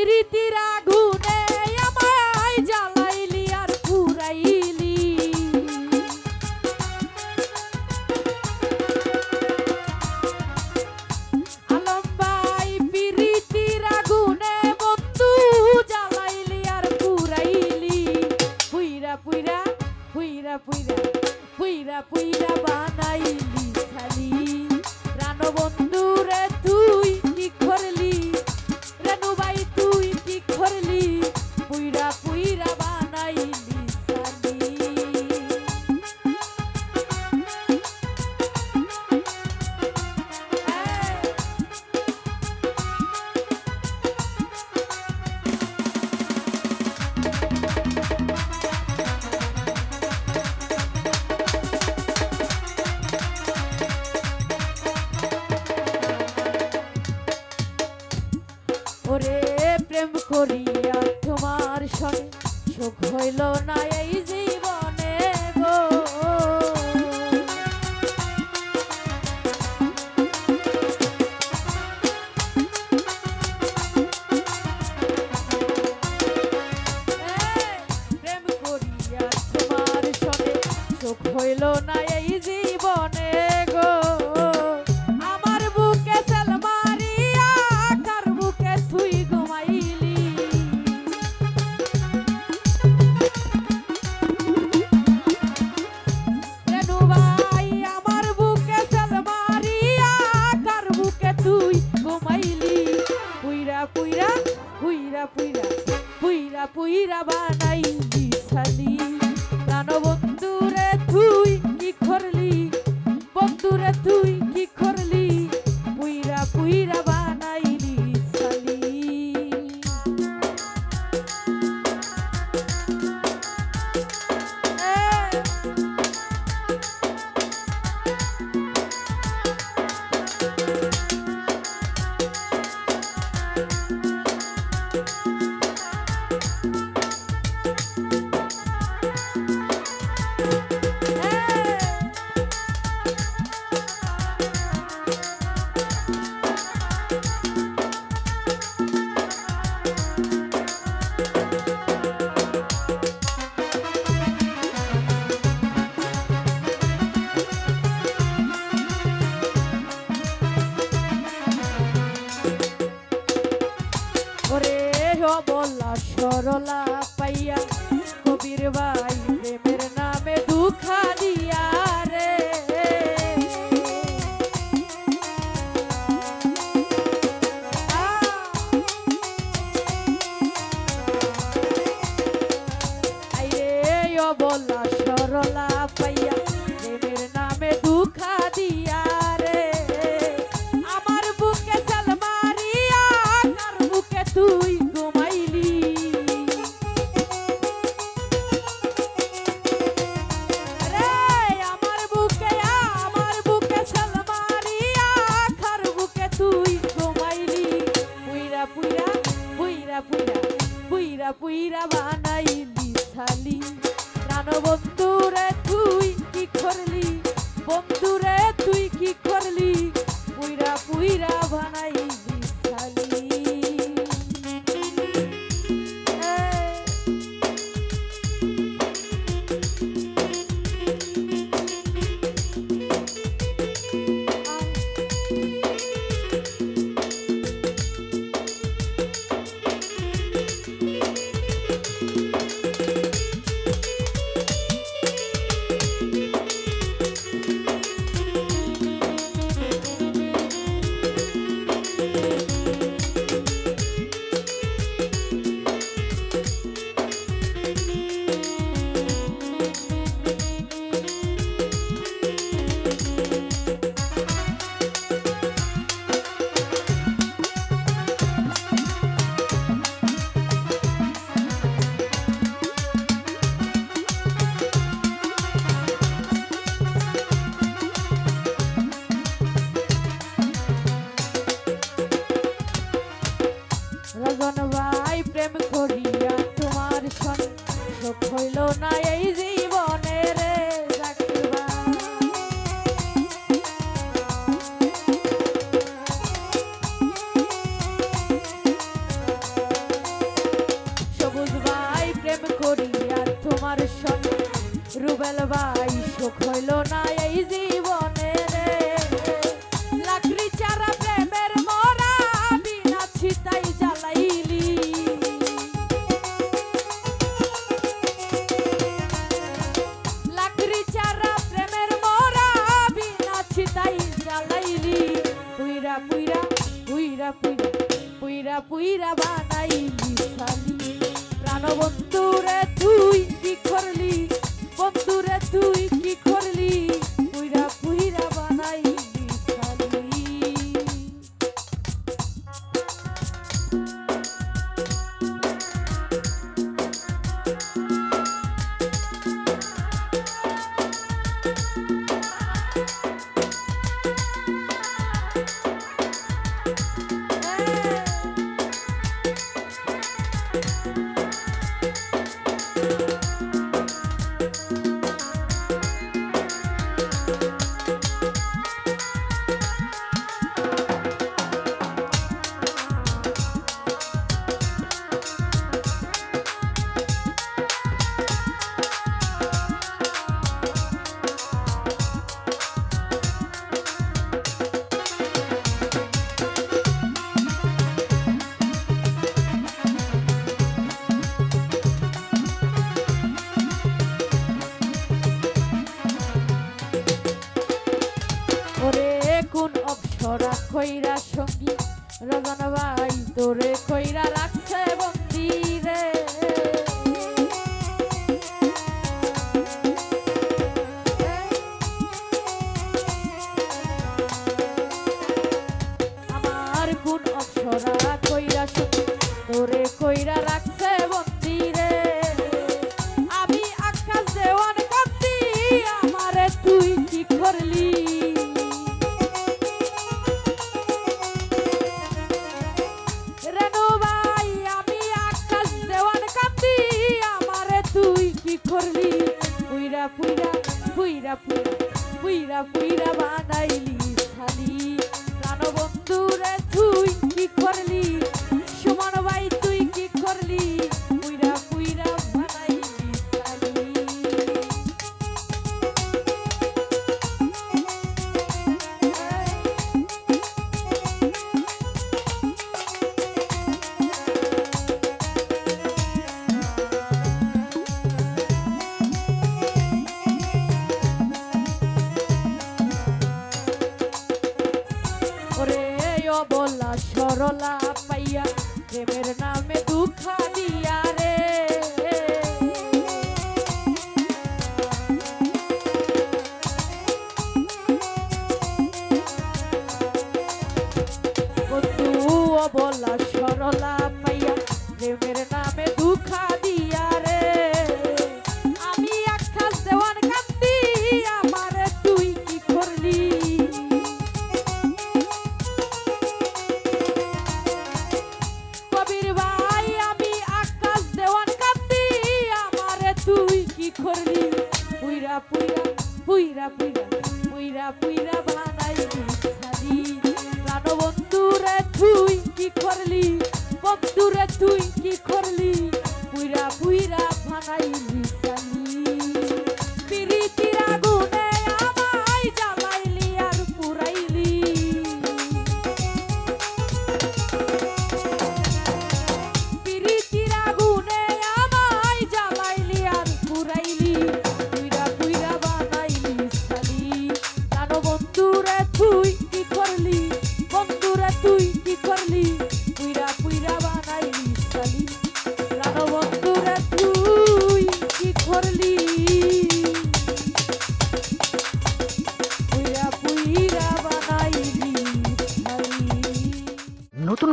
পিরিতির আগুনে আমায় জ্বালাইলি আর পুরাইলি আলম ভাই আগুনে বন্ধু জ্বালাইলি আর পুরাইলি পুইরা পুইরা পুইরা পুইরা পুইরা পুইরা বানাইলি করিয়া তোমার সঙ্গে। সুখ হইল না এই পুইরা পুইরা বানাই বিশালি প্রাণ বন্ধুরে তুই কি করলি? বন্ধুরে তুই কি করলি নাই প্রেম করিয়া তোমার সন সুখ হইল না এই জীবনে রে সবুজ ভাই প্রেম করিয়া তোমার সন রুবেল ভাই সুখ হইল না পুইরা বানাই মিশালি প্রাণবন্ধুরে তুই শিখরলি। খৈরা সঙ্গী রজনবাই তোরে খৈরা রাখ। পুইরা পুইরা বানাই সাদি প্রাণবন্ধু রে তুই কি করলি? বন্ধু রে তুই কি করলি? পুইরা পুইরা বানাইলি।